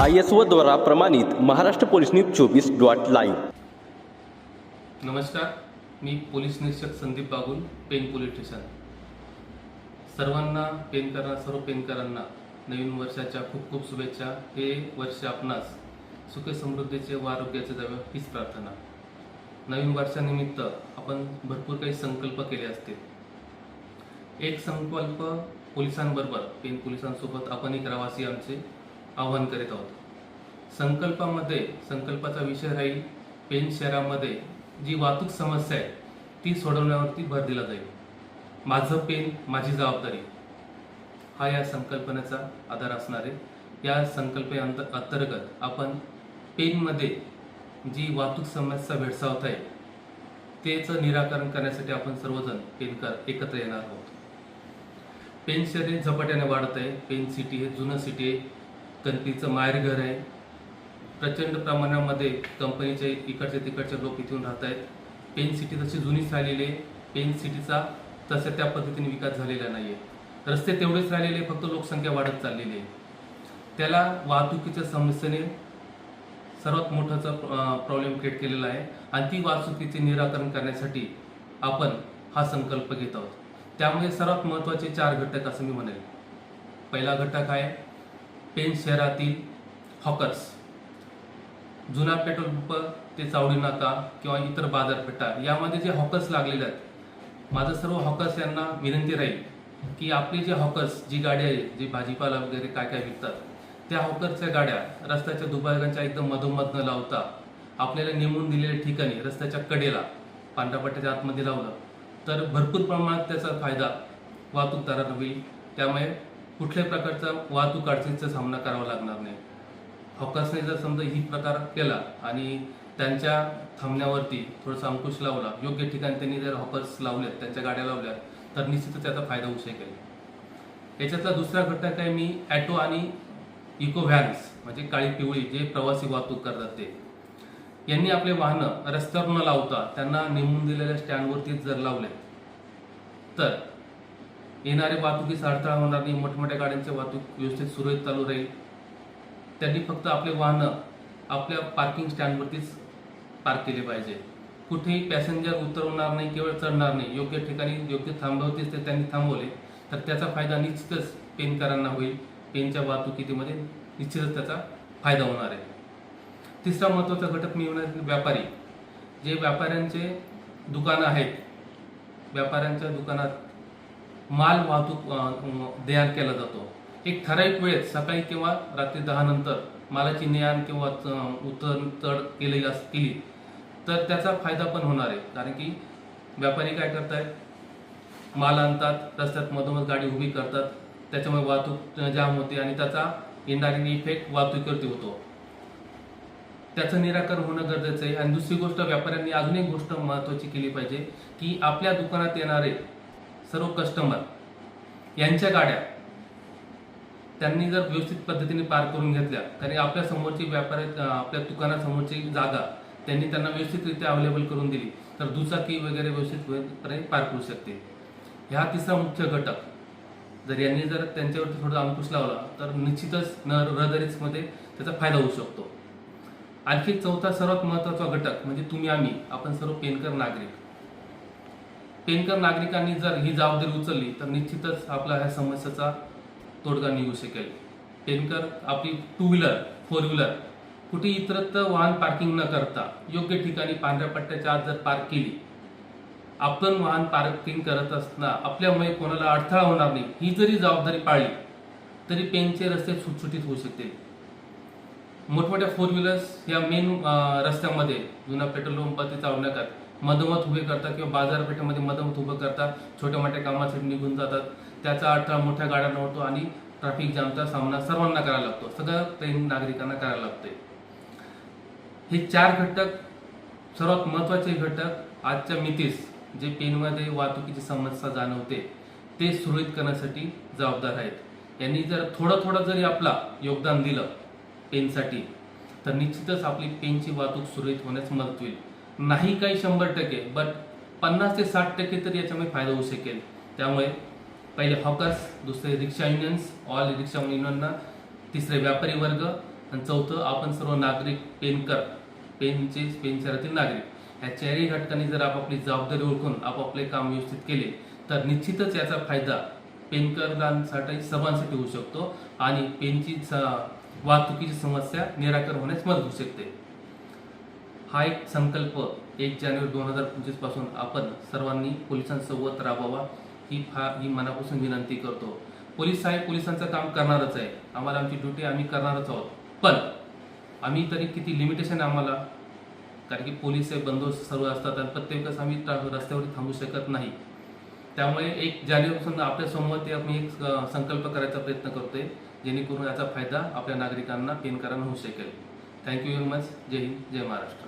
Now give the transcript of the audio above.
I S O द्वारा प्रमाणित Maharashtra police news चोवीस डॉट लाईव्ह. नमस्कार मी पोलीस निरीक्षक संदीप बागुल पेन पोलीस स्टेशन. सर्वांना पेनकरांना सर्व पेनकरांना नवीन वर्षाच्या खूप खूप शुभेच्छा. हे वर्ष आपणास सुख समृद्धीचे व आरोग्याचे जावे हीच प्रार्थना. नवीन वर्षानिमित्त आपण भरपूर काही संकल्प केले असतील. एक संकल्प पोलिसांबरोबर पेन पोलिसांसोबत आपणही करावा आमचे आवाहन करीत आहोत. संकल्पामध्ये संकल्पाचा विषय राहील. पेन शहरामध्ये जी वाहतूक समस्या आहे ती सोडवण्यावरती भर दिला जाईल. माझं पेन माझी जबाबदारी. हा या संकल्पनेचा आधार असणार आहे. या संकल्पे अंत अंतर्गत आपण पेनमध्ये जी वाहतूक समस्या भेडसावत आहे तेचं निराकरण करण्यासाठी आपण सर्वजण पेनकर एकत्र येणार आहोत. पेन शहर हे झपाट्याने वाढत आहे. पेन सिटी हे जुनं सिटी आहे. कणकीचं माहेरघर आहे. प्रचंड प्रमाणामध्ये कंपनीचे इकडचे तिकडचे लोक इथून राहत आहेत. पेन सिटी तशी जुनीच राहिलेली आहे. पेन सिटीचा तसं त्या पद्धतीने विकास झालेला नाही आहे रस्ते तेवढेच राहिलेले फक्त लोकसंख्या वाढत चाललेली आहे. त्याला वाहतुकीच्या समस्येने सर्वात मोठाचा प्रॉब्लेम क्रिएट केलेला आहे. आणि ती वाहतुकीचे निराकरण करण्यासाठी आपण हा संकल्प घेत आहोत. त्यामुळे सर्वात महत्त्वाचे चार घटक असं मी म्हणेल. पहिला घटक आहे पेन शहरातील हॉकर्स जुना पेट्रोल पंप ते चावडी नाका किंवा इतर बाजारपेठा यामध्ये जे हॉकर्स लागलेले आहेत माझं सर्व हॉकर्स यांना विनंती राहील की आपली जे हॉकर्स जी गाडी आहे जी भाजीपाला वगैरे काय काय विकतात त्या हॉकर्सच्या गाड्या रस्त्याच्या दुभागांच्या एकदम मधोमध न लावता आपल्याला नेमून दिलेल्या ठिकाणी रस्त्याच्या कडेला पांढरापट्ट्याच्या आतमध्ये लावलं तर भरपूर प्रमाणात त्याचा फायदा वाहतूकदारांना होईल. त्यामुळे कुठल्याही प्रकारचा वाहतूक अडचणीचा सामना करावा लागणार नाही. हॉकर्सने जर समजा ही प्रकार केला आणि त्यांच्या थांबण्यावरती थोडासा अंकुश लावला योग्य ठिकाणी त्यांनी जर हॉकर्स लावल्यात त्यांच्या गाड्या लावल्या तर निश्चितच त्याचा फायदा होऊ शकेल. याच्यातला दुसरा घटक आहे मी ॲटो आणि इको व्हॅन्स म्हणजे काळी पिवळी जे प्रवासी वाहतूक करतात ते. यांनी आपले वाहनं रस्त्यावर न लावता त्यांना नेमून दिलेल्या स्टँडवरतीच जर लावले तर येणारे वाहतुकीस अडथळा होणार नाही. मोठमोठ्या गाड्यांची वाहतूक व्यवस्थित सुरळीत चालू राहील. त्यांनी फक्त आपले वाहनं आपल्या पार्किंग स्टँडवरतीच पार्क केले पाहिजे. कुठेही पॅसेंजर उतरवणार नाही केवळ चढणार नाही. योग्य ठिकाणी योग्य थांबवतीच ते त्यांनी थांबवले. तर त्याचा फायदा निश्चितच पेनकरांना होईल. पेनच्या वाहतुकीमध्ये निश्चितच त्याचा फायदा होणार आहे. तिसरा महत्त्वाचा घटक मी व्यापारी. जे व्यापाऱ्यांचे दुकानं आहेत व्यापाऱ्यांच्या दुकानात माल वाहतूक अं, देयान केला जातो. एक ठराविक वेळेत सकाळी किंवा रात्री दहा नंतर मालाची ने आण किंवा उतर चढ केली केली तर त्याचा फायदा पण होणार आहे. कारण की व्यापारी काय करतायत माल आणतात रस्त्यात मधोमध गाडी उभी करतात त्याच्यामुळे वाहतूक जाम होते आणि त्याचा इनडायरेक्ट इफेक्ट वाहतुकीवरती होतो. त्याचं निराकरण होणं गरजेचं आहे. आणि दुसरी गोष्ट व्यापाऱ्यांनी अजून एक गोष्ट महत्वाची केली पाहिजे की आपल्या दुकानात येणारे सर्व कस्टमर यांच्या गाड्या त्यांनी जर व्यवस्थित पद्धतीने पार करून घेतल्या कारण आपल्या समोरची व्यापारी आपल्या दुकानासमोरची जागा त्यांनी त्यांना व्यवस्थितरित्या अवेलेबल करून दिली तर दुचाकी वगैरे व्यवस्थितपणे पार करू शकते. ह्या तिसरा मुख्य घटक जर यांनी जर त्यांच्यावरती थोडा अंकुश लावला तर निश्चितच न रहदारीमध्ये त्याचा फायदा होऊ शकतो. आणखी चौथा सर्वात महत्त्वाचा घटक म्हणजे तुम्ही आम्ही आपण सर्व पेनकर नागरिक. पेनकर नागरिकांनी जर ही जबाबदारी उचलली तर निश्चितच आपला ह्या समस्येचा तोडगा निघू शकेल. पेनकर आपली टू व्हीलर फोर व्हीलर कुठे इतरत्र वाहन पार्किंग न करता योग्य ठिकाणी पांढऱ्या पट्ट्याच्या आत जर पार्क केली आपण वाहन पार्किंग करत असताना आपल्यामुळे कोणाला अडथळा होणार नाही ही जरी जबाबदारी पाळली तरी पेनचे रस्ते सुटसुटीत होऊ शकतील मोठमोठ्या फोर व्हीलर्स या मेन रस्त्यामध्ये जुना पेट्रोल पंप ते चालवण्यात मधोमध उभे करतात किंवा बाजारपेठेमध्ये मधोमध उभं करतात. छोट्या मोठ्या कामासाठी निघून जातात. त्याचा अडथळा मोठ्या गाड्यांना होतो आणि ट्रॅफिक जामचा सामना सर्वांना करायला लागतो. सगळ्या ट्रेन नागरिकांना करायला लागते हे चार घटक सर्वात महत्त्वाचे घटक आजच्या मितीस जे पेनमध्ये वाहतुकीची समस्या जाणवते ते सुरळीत करण्यासाठी जबाबदार आहेत. यांनी जर थोडं थोडं जरी आपला योगदान दिलं पेनसाठी तर निश्चितच आपली पेनची वाहतूक सुरळीत होण्यास मदत होईल. नाही काही शंभर टक्के बट पन्नास ते साठ टक्के तरी याच्यामुळे फायदा होऊ शकेल. त्यामुळे पहिले हॉकर्स दुसरे रिक्षा युनियन्स ऑल रिक्षा युनियनना तिसरे व्यापारी वर्ग आणि चौथं आपण सर्व नागरिक पेनकर पेनचे पेन शहरातील नागरिक. या चारही घटकांनी जर आपापली जबाबदारी ओळखून आपापले काम व्यवस्थित केले तर निश्चितच याचा फायदा पेनकरांसाठी सर्वांसाठी होऊ शकतो आणि पेनची वाहतुकीची समस्या निराकरण होण्यास मदत होऊ शकते. हा एक संकल्प एक जानेवारी दोन हजार पंचवीसपासून आपण सर्वांनी पोलिसांसोबत राबवावा ही फार ही मनापासून विनंती करतो. पोलीस साहेब पोलिसांचं काम करणारच आहे. आम्हाला आमची ड्युटी आम्ही करणारच आहोत. पण आम्ही तरी किती लिमिटेशन आम्हाला कारण की पोलीस हे बंदोबस्त सर्व असतात आणि प्रत्येक आम्ही रस्त्यावर थांबू शकत नाही. त्यामुळे एक जानेवारीपासून आपल्यासमोर ते आम्ही एक संकल्प करायचा प्रयत्न करतोय जेणेकरून याचा फायदा आपल्या नागरिकांना पेनकरांना होऊ शकेल. थँक्यू व्हेरी मच जय हिंद जय महाराष्ट्र.